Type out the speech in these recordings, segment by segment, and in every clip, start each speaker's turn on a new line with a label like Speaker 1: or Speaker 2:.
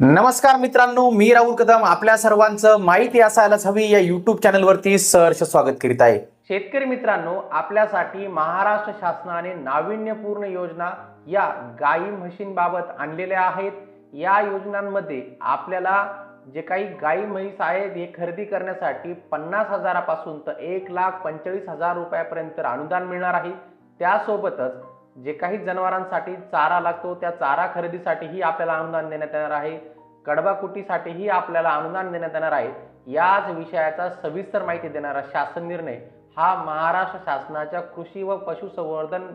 Speaker 1: नमस्कार मित्रांनो मी राहुल कदम. आपल्या सर्वांचं माहिती असायलाच हवी. या युट्यूब चॅनलवरती सहर्ष स्वागत करीत आहे. शेतकरी मित्रांनो आपल्यासाठी महाराष्ट्र शासनाने नाविन्यपूर्ण योजना या गायी म्हशींबाबत आणलेल्या आहेत. या योजनांमध्ये आपल्याला जे काही गाई म्हैस आहेत हे खरेदी करण्यासाठी पन्नास हजारापासून तर एक लाख पंचेचाळीस हजार रुपयापर्यंत अनुदान मिळणार आहे. त्यासोबतच जे काही जनावरांसाठी चारा लागतो त्या चारा खरेदीसाठीही आपल्याला अनुदान देण्यात येणार आहे. कडबाकुटीसाठीही आपल्याला अनुदान देण्यात येणार आहे. याच विषयाचा सविस्तर माहिती देणारा शासन निर्णय हा महाराष्ट्र शासनाच्या कृषी व पशुसंवर्धन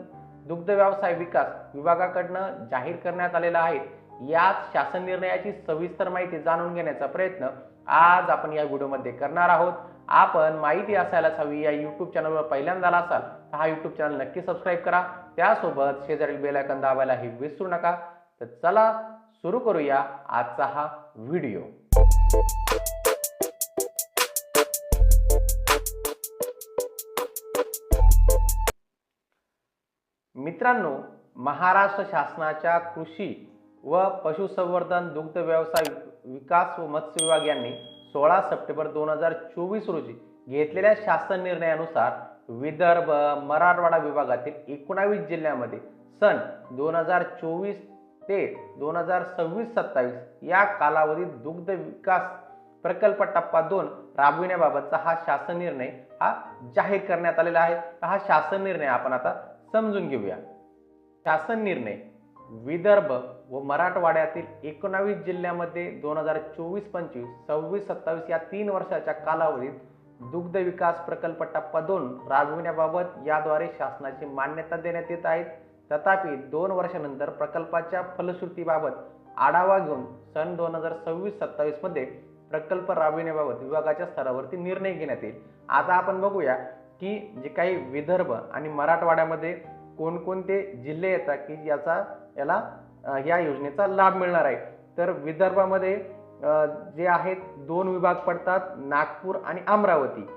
Speaker 1: दुग्ध व्यवसाय विकास विभागाकडनं जाहीर करण्यात आलेला आहे. याच शासन निर्णयाची सविस्तर माहिती जाणून घेण्याचा प्रयत्न आज आपण या व्हिडिओमध्ये करणार आहोत. आपण माहिती असायलाच हवी. या युट्यूब चॅनलवर पहिल्यांदा असाल हा युट्यूब चॅनल नक्की सबस्क्राईब करा. त्यासोबत शेजारील बेलायकन दाबायलाही विसरू नका. तर चला सुरू करूया आजचा हा व्हिडिओ मित्रांनो महाराष्ट्र शासनाच्या कृषी व पशुसंवर्धन दुग्ध व्यवसाय विकास व मत्स्य विभाग यांनी सोळा सप्टेंबर दोन हजार चोवीस रोजी घेतलेल्या शासन निर्णयानुसार विदर्भ मराठवाडा विभागातील एकोणावीस जिल्ह्यामध्ये सन दोन हजार चोवीस ते दोन हजार सव्वीस सत्तावीस या कालावधीत दुग्ध विकास प्रकल्प टप्पा दोन राबविण्याबाबतचा हा शासन निर्णय हा जाहीर करण्यात आलेला आहे. हा शासन निर्णय आपण आता समजून घेऊया. शासन निर्णय विदर्भ व मराठवाड्यातील एकोणावीस जिल्ह्यामध्ये दोन हजार चोवीस पंचवीस सव्वीस सत्तावीस या तीन वर्षाच्या कालावधीत दुग्ध विकास प्रकल्प टप्पा दोन राबविण्याबाबत याद्वारे शासनाची मान्यता देण्यात येत आहे. तथापि दोन वर्षानंतर प्रकल्पाच्या फलश्रुतीबाबत आढावा घेऊन सन दोन हजार सव्वीस सत्तावीसमध्ये प्रकल्प राबविण्याबाबत विभागाच्या स्तरावरती निर्णय घेण्यात येईल. आता आपण बघूया की जे काही विदर्भ आणि मराठवाड्यामध्ये कोणकोणते जिल्हे येतात की याचा याला या योजनेचा लाभ मिळणार आहे. तर विदर्भामध्ये जे आहेत दोन विभाग पडतात नागपूर आणि अमरावती.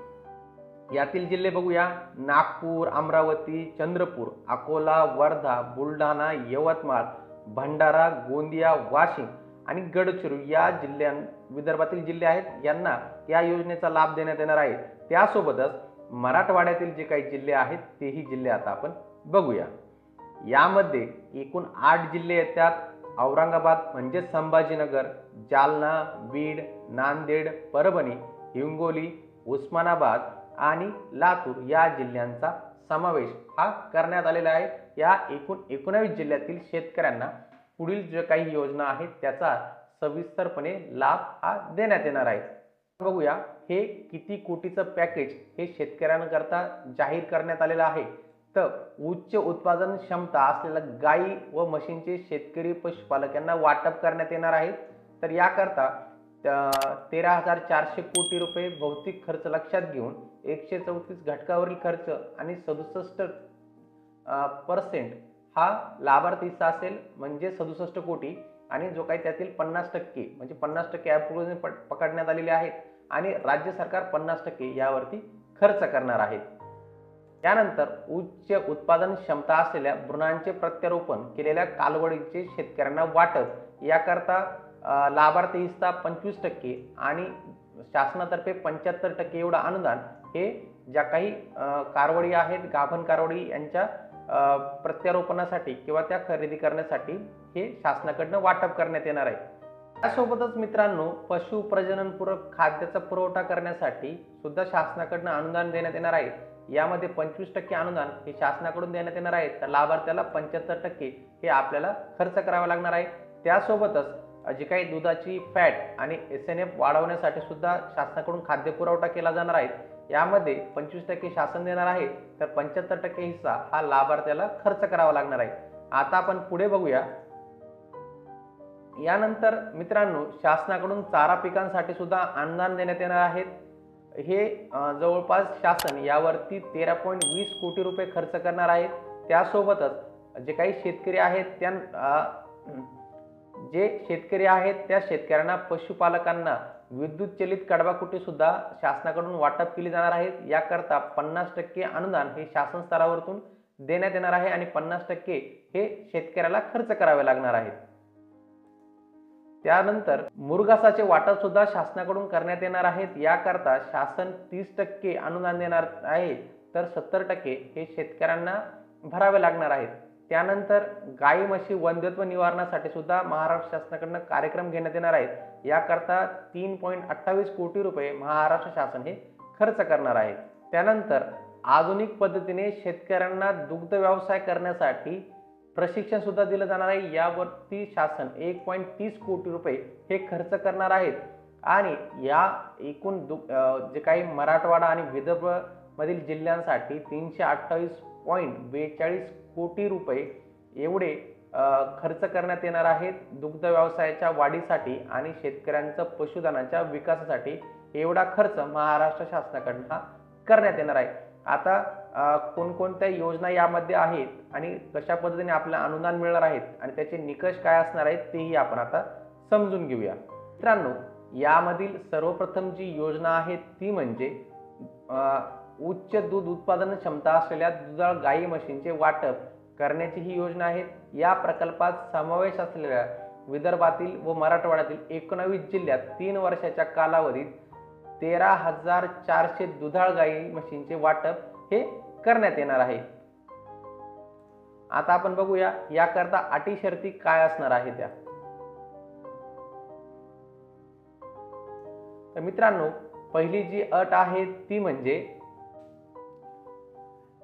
Speaker 1: यातील जिल्हे बघूया. नागपूर अमरावती चंद्रपूर अकोला वर्धा बुलढाणा यवतमाळ भंडारा गोंदिया वाशिम आणि गडचिरोली या जिल्ह्यां विदर्भातील जिल्हे आहेत यांना या योजनेचा लाभ देण्यात येणार आहे. त्यासोबतच मराठवाड्यातील जे काही जिल्हे आहेत तेही जिल्हे आता आपण बघूया. यामध्ये एकूण आठ जिल्हे येतात. औरंगाबाद म्हणजेच संभाजीनगर जालना बीड नांदेड परभणी हिंगोली उस्मानाबाद आणि लातूर या जिल्ह्यांचा समावेश हा करण्यात आलेला आहे. या एकूण एकोणावीस जिल्ह्यातील शेतकऱ्यांना पुढील जे काही योजना आहेत त्याचा सविस्तरपणे लाभ हा देण्यात येणार आहे. बघूया हे किती कोटीचं पॅकेज हे शेतकऱ्यांकरता जाहीर करण्यात आलेलं आहे. तर उच्च उत्पादन क्षमता असलेल्या गाई व म्हशींचे शेतकरी पशुपालक यांना वाटप करण्यात येणार आहे. तर याकरता तेरा हजार चारशे कोटी रुपये भौतिक खर्च लक्षात घेऊन एकशे चौतीस घटकावरील खर्च आणि सदुसष्ट पर्सेंट हा लाभार्थीचा असेल म्हणजे सदुसष्ट कोटी आणि जो काही त्यातील पन्नास टक्के म्हणजे पन्नास टक्के ॲप्रोजन पकडण्यात आलेले आहेत आणि राज्य सरकार पन्नास टक्के यावरती खर्च करणार आहे. त्यानंतर उच्च उत्पादन क्षमता असलेल्या भ्रूणांचे प्रत्यारोपण केलेल्या कालवडीचे शेतकऱ्यांना वाटप याकरता लाभार्थी हिस्सा पंचवीस टक्के आणि शासनातर्फे पंच्याहत्तर टक्के एवढं अनुदान हे ज्या काही कारवडी आहेत गाभण कारवडी यांच्या प्रत्यारोपणासाठी किंवा त्या खरेदी करण्यासाठी हे शासनाकडनं वाटप करण्यात येणार आहे. त्यासोबतच मित्रांनो पशु प्रजननपूरक खाद्याचा पुरवठा करण्यासाठी सुद्धा शासनाकडनं अनुदान देण्यात येणार आहे. यामध्ये पंचवीस टक्के अनुदान हे शासनाकडून देण्यात येणार आहे. तर लाभार्थ्याला पंच्याहत्तर टक्के हे आपल्याला खर्च करावा लागणार आहे. त्यासोबतच जी काही दुधाची फॅट आणि एस एन एफ वाढवण्यासाठी सुद्धा शासनाकडून खाद्यपुरवठा केला जाणार आहे. यामध्ये पंचवीस टक्के शासन देणार आहे. तर पंच्याहत्तर टक्के हिस्सा हा लाभार्थ्याला खर्च करावा लागणार आहे. आता आपण पुढे बघूया. यानंतर मित्रांनो शासनाकडून चारा पिकांसाठी सुद्धा अनुदान देण्यात येणार आहेत हे जवळपास शासन यावरती तेरा पॉईंट वीस कोटी रुपये खर्च करणार आहे. त्यासोबतच जे काही शेतकरी आहेत त्या जे शेतकरी आहेत त्या शेतकऱ्यांना पशुपालकांना विद्युत चलित कडबाकुटी सुद्धा शासनाकडून वाटप केली जाणार आहेत याकरता पन्नास टक्के अनुदान हे शासन स्तरावरतून देण्यात येणार आहे आणि पन्नास टक्के हे शेतकऱ्याला खर्च करावे लागणार आहेत. त्यानंतर मुरघासाचे वाटप सुद्धा शासनाकडून करण्यात येणार आहेत. याकरता शासन तीस टक्के अनुदान देणार आहे. तर सत्तर टक्के हे शेतकऱ्यांना भरावे लागणार आहेत. त्यानंतर गाई म्हशी वंध्यत्व निवारणासाठी सुद्धा महाराष्ट्र शासनाकडनं कार्यक्रम घेण्यात येणार आहेत. याकरता तीन पॉईंट अठ्ठावीस कोटी रुपये महाराष्ट्र शासन हे खर्च करणार आहे. त्यानंतर आधुनिक पद्धतीने शेतकऱ्यांना दुग्ध व्यवसाय करण्यासाठी प्रशिक्षण सुद्धा दिलं जाणार आहे. यावरती शासन एक पॉईंट तीस कोटी रुपये हे खर्च करणार आहेत आणि या एकूण दु जे काही मराठवाडा आणि विदर्भ मधील जिल्ह्यांसाठी तीनशे अठ्ठावीस पॉईंट बेचाळीस कोटी रुपये एवढे खर्च करण्यात येणार आहेत. दुग्ध व्यवसायाच्या वाढीसाठी आणि शेतकऱ्यांचं पशुधनाच्या विकासासाठी एवढा खर्च महाराष्ट्र शासनाकडनं करण्यात येणार आहे. आता कोणकोणत्या योजना यामध्ये आहेत आणि कशा पद्धतीने आपल्याला अनुदान मिळणार आहेत आणि त्याचे निकष काय असणार आहेत तेही आपण आता समजून घेऊया. मित्रांनो यामधील सर्वप्रथम जी योजना आहे ती म्हणजे उच्च दूध उत्पादन क्षमता असलेल्या दुधाळ गाई म्हशींचे वाटप करण्याची ही योजना आहे. या प्रकल्पात समावेश असलेल्या विदर्भातील व मराठवाड्यातील एकोणावीस जिल्ह्यात तीन वर्षाच्या कालावधीत तेरा हजार चारशे दुधाळ गाई म्हशींचे वाटप हे करण्यात येणार आहे. आता आपण बघूया याकरता अटी शर्ती काय असणार आहे त्या. तर मित्रांनो पहिली जी अट आहे ती म्हणजे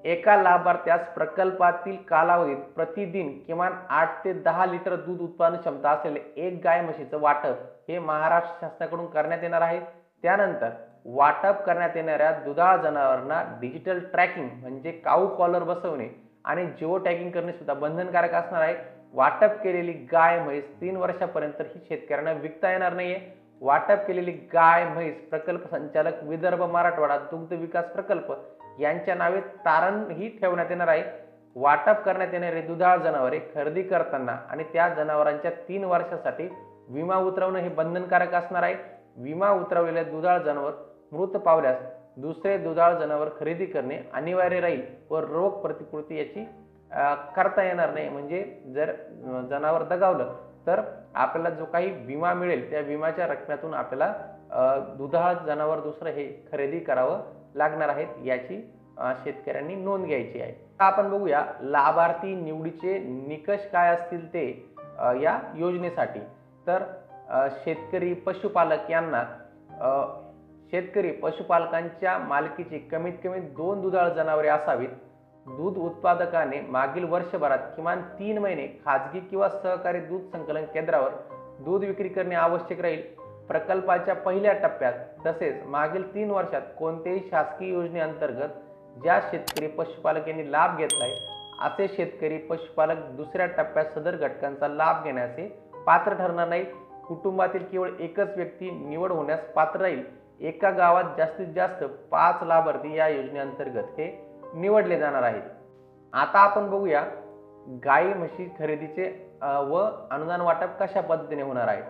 Speaker 1: एका लाभार्थ्यास प्रकल्पातील कालावधीत प्रतिदिन किमान आठ ते दहा लिटर दूध उत्पादन क्षमता असलेले एक गाय म्हशीचं वाटप हे महाराष्ट्र शासनाकडून करण्यात येणार आहे. त्यानंतर वाटप करण्यात येणाऱ्या दुधाळ जनावरांना डिजिटल ट्रॅकिंग म्हणजे काऊ कॉलर बसवणे आणि जिओ टॅगिंग करणे सुद्धा बंधनकारक असणार आहे. वाटप केलेली गाय म्हैस तीन वर्षापर्यंत ही शेतकऱ्यांना विकता येणार नाहीये. वाटप केलेली गाय म्हैस प्रकल्प संचालक विदर्भ मराठवाडा दुग्ध विकास प्रकल्प यांच्या नावे तारण ही ठेवण्यात येणार आहे. वाटप करण्यात येणारे दुधाळ जनावरे खरेदी करताना आणि त्या जनावरांच्या तीन वर्षासाठी विमा उतरवणं हे बंधनकारक असणार आहे. विमा उतरवलेल्या दुधाळ जनावर मृत पावल्यास दुसरे दुधाळ जनावर खरेदी करणे अनिवार्य राहील व रोग प्रतिकृती याची करता येणार नाही. म्हणजे जर जनावर दगावलं तर आपल्याला जो काही विमा मिळेल त्या विम्याच्या रकमेतून आपल्याला दुधाळ जनावर दुसरं हे खरेदी करावं लागणार आहेत याची शेतकऱ्यांनी नोंद घ्यायची आहे. आपण बघूया लाभार्थी निवडीचे निकष काय असतील ते या योजनेसाठी. तर शेतकरी पशुपालक यांना शेतकरी पशुपालकांच्या मालकीची कमीत कमी दोन दुधाळ जनावरे असावीत. दूध उत्पादकाने मागील वर्षभरात किमान तीन महिने खाजगी किंवा सहकारी दूध संकलन केंद्रावर दूध विक्री करणे आवश्यक राहील. प्रकल्पाच्या पहिल्या टप्प्यात तसेच मागील तीन वर्षात कोणत्याही शासकीय योजनेअंतर्गत ज्या शेतकरी पशुपालक यांनी लाभ घेतलाय असे शेतकरी पशुपालक दुसऱ्या टप्प्यात सदर घटकांचा लाभ घेण्याचे पात्र ठरणार नाही कुटुंबातील केवळ एकच व्यक्ती निवड होण्यास पात्र राहील. एका गावात जास्तीत जास्त पाच लाभार्थी या योजनेअंतर्गत हे निवडले जाणार आहेत. आता आपण बघूया गाई म्हशी खरेदीचे व अनुदान वाटप कशा पद्धतीने होणार आहे?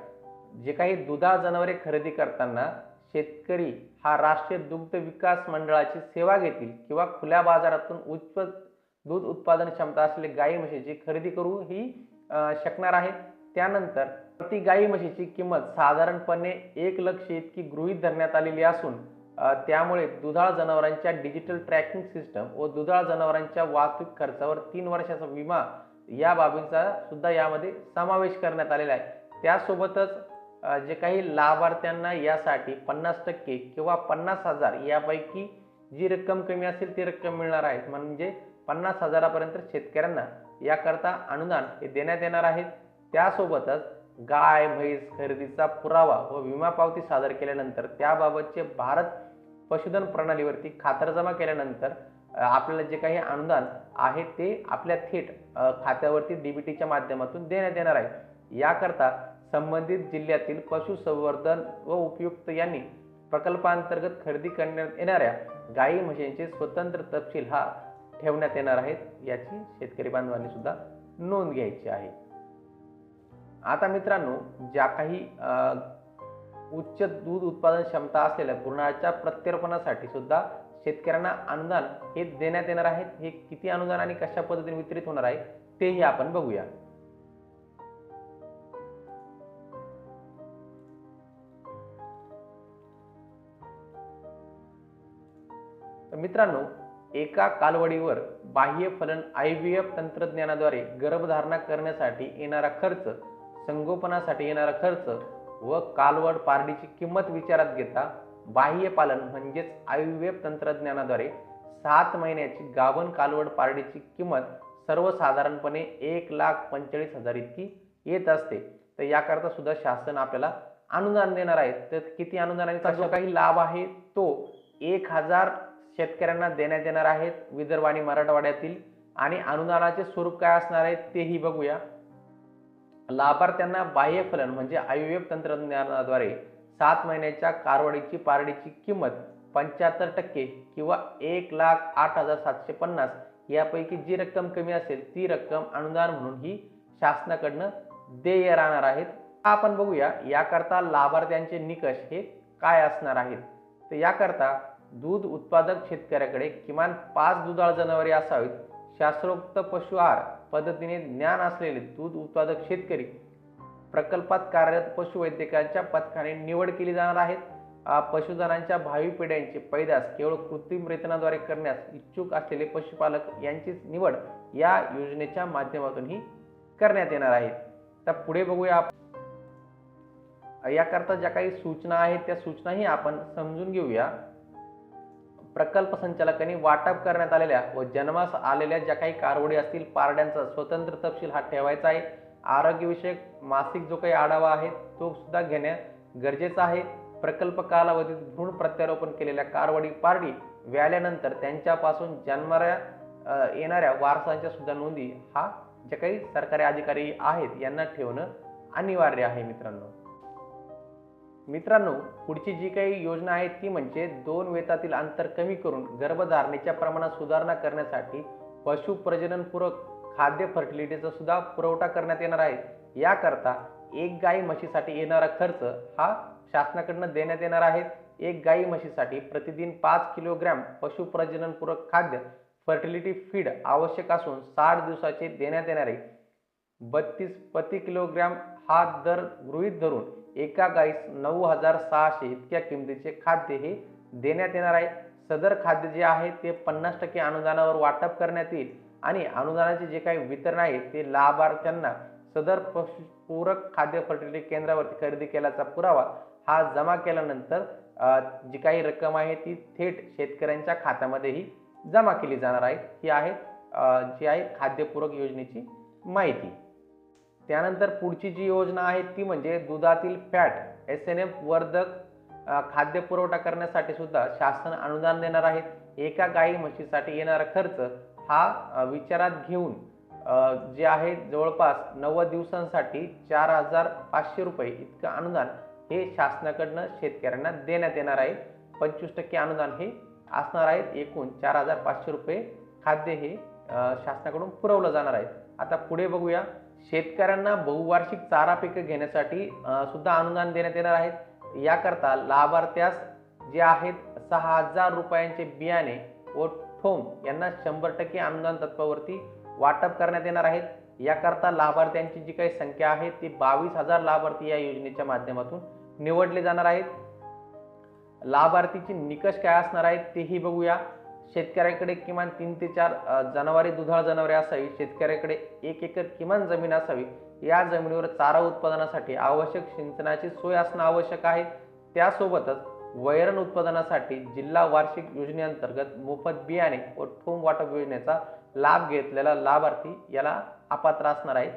Speaker 1: जे काही दुधा जनावरे खरेदी करताना शेतकरी हा राष्ट्रीय दुग्ध विकास मंडळाची सेवा घेतील किंवा खुल्या बाजारातून उच्च दूध उत्पादन क्षमता असलेली गाई म्हशीची खरेदी करू ही शकणार आहे त्यानंतर प्रति गाई म्हशीची किंमत साधारणपणे एक लक्ष इतकी गृहीत धरण्यात आलेली असून त्यामुळे दुधाळ जनावरांच्या डिजिटल ट्रॅकिंग सिस्टम व दुधाळ जनावरांच्या वाहतूक खर्चावर तीन वर्षाचा विमा या बाबींचा सुद्धा यामध्ये समावेश करण्यात आलेला आहे. त्यासोबतच जे काही लाभार्थ्यांना यासाठी पन्नास टक्के किंवा पन्नास हजार यापैकी जी रक्कम कमी असेल ती रक्कम मिळणार आहे. म्हणजे पन्नास हजारापर्यंत शेतकऱ्यांना याकरता अनुदान हे देण्यात येणार आहेत त्यासोबतच गाय म्हैस खरेदीचा पुरावा व विमा पावती सादर केल्यानंतर त्याबाबतचे भारत पशुधन प्रणालीवरती खातरजमा केल्यानंतर आपल्याला जे काही अनुदान आहे ते आपल्या थेट खात्यावरती डीबीटीच्या माध्यमातून देण्यात येणार आहे. याकरता संबंधित जिल्ह्यातील पशुसंवर्धन व उपयुक्त यांनी प्रकल्पांतर्गत खरेदी करण्यात येणाऱ्या गायी म्हशींचे स्वतंत्र तपशील हा ठेवण्यात येणार आहेत याची शेतकरी बांधवांनी सुद्धा नोंद घ्यायची आहे. आता मित्रांनो ज्या काही उच्च दूध उत्पादन क्षमता असलेल्या गुरणाच्या प्रत्यर्पणासाठी सुद्धा शेतकऱ्यांना अनुदान हे देण्यात येणार आहे. हे किती अनुदान आणि कशा पद्धतीने वितरित होणार आहे तेही आपण बघूया. मित्रांनो एका कालवडीवर बाह्य फलन आय व्ही एफ तंत्रज्ञानाद्वारे गर्भधारणा करण्यासाठी येणारा खर्च संगोपनासाठी येणारा खर्च व कालवड पारडीची किंमत विचारात घेता बाह्य पालन म्हणजेच आयुर्वेद तंत्रज्ञानाद्वारे सात महिन्याची गाभण कालवड पारडीची किंमत सर्वसाधारणपणे एक लाख पंचेचाळीस हजार इतकी येत असते. तर याकरता सुद्धा शासन आपल्याला अनुदान देणार आहे. तर किती अनुदानाचा जो काही लाभ आहे तो एक हजार शेतकऱ्यांना देण्यात येणार आहेत विदर्भ आणि मराठवाड्यातील. आणि अनुदानाचे स्वरूप काय असणार आहे तेही बघूया. लाभार्थ्यांना बाह्य फलन म्हणजे आयुएफ तंत्रज्ञानाद्वारे सात महिन्याच्या कारवाडीची पारडीची किंमत पंच्याहत्तर टक्के किंवा एक लाख आठ हजार सातशे पन्नास यापैकी जी रक्कम कमी असेल ती रक्कम अनुदान म्हणून ही शासनाकडनं देय राहणार आहेत. आपण बघूया याकरता लाभार्थ्यांचे निकष हे काय असणार आहेत? तर याकरता दूध उत्पादक शेतकऱ्याकडे किमान पाच दुधाळ जनावरे असावीत. शास्त्रोक्त पशु आहार पद्धतीने ज्ञान असलेले दूध उत्पादक शेतकरी प्रकल्पात कार्यरत पशुवैद्यकांच्या पथकाने निवड केली जाणार आहेत पशुधनांच्या भावी पिढ्यांची पैदास केवळ कृत्रिम रेतनाद्वारे करण्यास इच्छुक असलेले पशुपालक यांचीच निवड या योजनेच्या माध्यमातूनही करण्यात येणार आहे. तर पुढे बघूया याकरता ज्या काही सूचना आहेत त्या सूचनाही आपण समजून घेऊया. प्रकल्प संचालकांनी वाटप करण्यात आलेल्या व जन्मास आलेल्या ज्या काही कारवडी असतील पारड्यांचा स्वतंत्र तपशील हा ठेवायचा आहे. आरोग्यविषयक मासिक जो काही आढावा आहे तो सुद्धा घेणे गरजेचं आहे. प्रकल्प कालावधीत भ्रूण प्रत्यारोपण केलेल्या कारवडी पारडी व्याल्यानंतर त्यांच्यापासून जन्माऱ्या येणाऱ्या वारसांच्या सुद्धा नोंदी हा जे काही सरकारी अधिकारी आहेत यांना ठेवणं अनिवार्य आहे मित्रांनो. मित्रांनो पुढची जी काही योजना आहे ती म्हणजे दोन वेतातील अंतर कमी करून गर्भधारणेच्या प्रमाणात सुधारणा करण्यासाठी पशु प्रजननपूरक खाद्य फर्टिलिटीचा सुद्धा पुरवठा करण्यात येणार आहे. याकरता एक गाई म्हशीसाठी येणारा खर्च हा शासनाकडनं देण्यात येणार आहे. एक गाई म्हशीसाठी प्रतिदिन पाच किलोग्रॅम पशु प्रजननपूरक खाद्य फर्टिलिटी फीड आवश्यक असून साठ दिवसाचे देण्यात येणारे बत्तीस प्रति किलोग्रॅम हा दर गृहीत धरून एका गाईस नऊ हजार सहाशे इतक्या किमतीचे खाद्य हे देण्यात येणार आहे. सदर खाद्य जे आहे ते पन्नास टक्के अनुदानावर वाटप करण्यात येईल आणि अनुदानाचे जे काही वितरण आहे ते लाभार्थ्यांना सदर पशु पूरक खाद्य फर्टिलिटी केंद्रावरती खरेदी केल्याचा पुरावा हा जमा केल्यानंतर जी काही रक्कम आहे ती थेट शेतकऱ्यांच्या खात्यामध्येही जमा केली जाणार आहे. ही आहे जी आहे खाद्यपूरक योजनेची माहिती. त्यानंतर पुढची जी योजना आहे ती म्हणजे दुधातील फॅट एस एन एफ वर्धक खाद्य पुरवठा करण्यासाठी सुद्धा शासन अनुदान देणार आहे. एका गाई म्हशीसाठी येणारा खर्च हा विचारात घेऊन जे आहे जवळपास नव्वद दिवसांसाठी चार हजार पाचशे रुपये इतकं अनुदान हे शासनाकडनं शेतकऱ्यांना देण्यात येणार आहे. पंचवीस टक्के अनुदान हे असणार आहे. एकूण चार हजार पाचशे रुपये खाद्य हे शासनाकडून पुरवलं जाणार आहे. आता पुढे बघूया. शेतकऱ्यांना बहुवार्षिक चारा पिकं घेण्यासाठी सुद्धा अनुदान देण्यात येणार आहेत याकरता लाभार्थ्यास जे आहेत सहा हजार रुपयांचे बियाणे व ठोम यांना शंभर टक्के अनुदान तत्वावरती वाटप करण्यात येणार आहेत याकरता लाभार्थ्यांची जी काही संख्या आहे ती बावीस हजार लाभार्थी या योजनेच्या माध्यमातून निवडले जाणार आहेत. लाभार्थीचे निकष काय असणार आहेत तेही बघूया. शेतकऱ्याकडे किमान तीन ते चार जनावरे दुधाळ जनावरे असावी शेतकऱ्याकडे एक एकर किमान जमीन असावी या जमिनीवर चारा उत्पादनासाठी आवश्यक सिंचनाची सोय असणं आवश्यक आहे. त्यासोबतच वैरण उत्पादनासाठी जिल्हा वार्षिक योजनेअंतर्गत मोफत बियाणे व ठोम वाटप योजनेचा लाभ घेतलेला लाभार्थी याला अपात्र असणार आहे.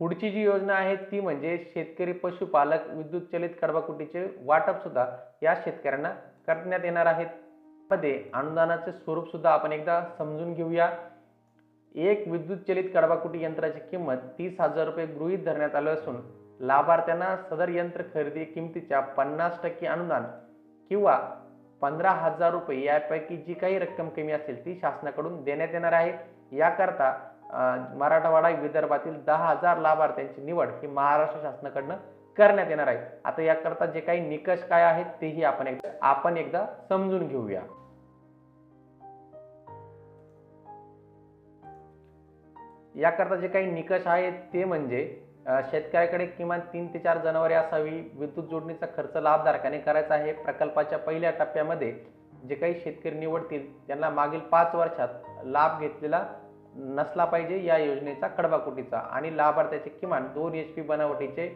Speaker 1: पुढची जी योजना आहे ती म्हणजे शेतकरी पशुपालक विद्युत चलित कडबाकुटीचे वाटप सुद्धा या शेतकऱ्यांना करण्यात येणार आहेत. मध्ये अनुदानाचे स्वरूप सुद्धा आपण एकदा समजून घेऊया. एक विद्युत चलित कडबाकुटी यंत्राची किंमत तीस हजार रुपये गृहीत धरण्यात आलं असून लाभार्थ्यांना सदर यंत्र खरेदी किमतीच्या पन्नास टक्के अनुदान किंवा पंधरा हजार रुपये यापैकी जी काही रक्कम कमी असेल ती शासनाकडून देण्यात येणार आहे. याकरता मराठवाडा विदर्भातील दहा हजार लाभार्थ्यांची निवड ही महाराष्ट्र शासनाकडनं करण्यात येणार आहेत आता याकरता जे काही निकष काय आहेत तेही आपण एकदा आपण एकदा समजून घेऊया. याकरता जे काही निकष आहेत ते म्हणजे शेतकऱ्याकडे किमान तीन ते चार जनावरे असावी विद्युत जोडणीचा खर्च लाभधारकाने करायचा आहे. प्रकल्पाच्या पहिल्या टप्प्यामध्ये जे काही शेतकरी निवडतील त्यांना मागील पाच वर्षात लाभ घेतलेला नसला पाहिजे या योजनेचा कडबाकुटीचा. आणि लाभार्थ्याचे किमान दोन एच पी बनावटीचे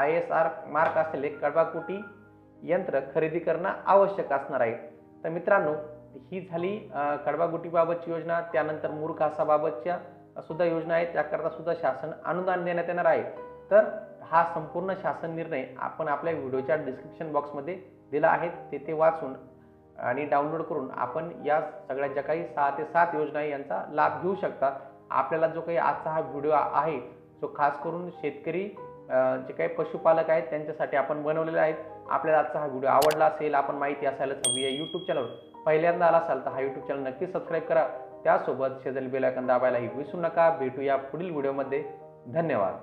Speaker 1: आय एस आर मार्क असलेले कडवाकुटी यंत्र खरेदी करणं आवश्यक असणार आहे. तर मित्रांनो ही झाली कडवागुटीबाबतची योजना. त्यानंतर मूर्खासाबाबतच्या सुद्धा योजना आहेत. त्याकरता सुद्धा शासन अनुदान देण्यात येणार आहे. तर हा संपूर्ण शासन निर्णय आपण आपल्या व्हिडिओच्या डिस्क्रिप्शन बॉक्समध्ये दिला आहे. तेथे वाचून आणि डाउनलोड करून आपण या सगळ्या ज्या काही सहा ते सात योजना आहे यांचा लाभ घेऊ शकता. आपल्याला जो काही आजचा हा व्हिडिओ आहे जो खास करून शेतकरी जे काही पशुपालक आहेत त्यांच्यासाठी आपण बनवलेले आहेत. आपल्याला आजचा हा व्हिडिओ आवडला असेल आपण माहिती असायलाच हवी आहे यूट्यूब चॅनलवर पहिल्यांदा आला असाल तर हा यूट्यूब चॅनल नक्की सबस्क्राईब करा. त्यासोबत शेजारी बेल आयकॉन दाबायलाही विसरू नका. भेटूया पुढील व्हिडिओमध्ये. धन्यवाद.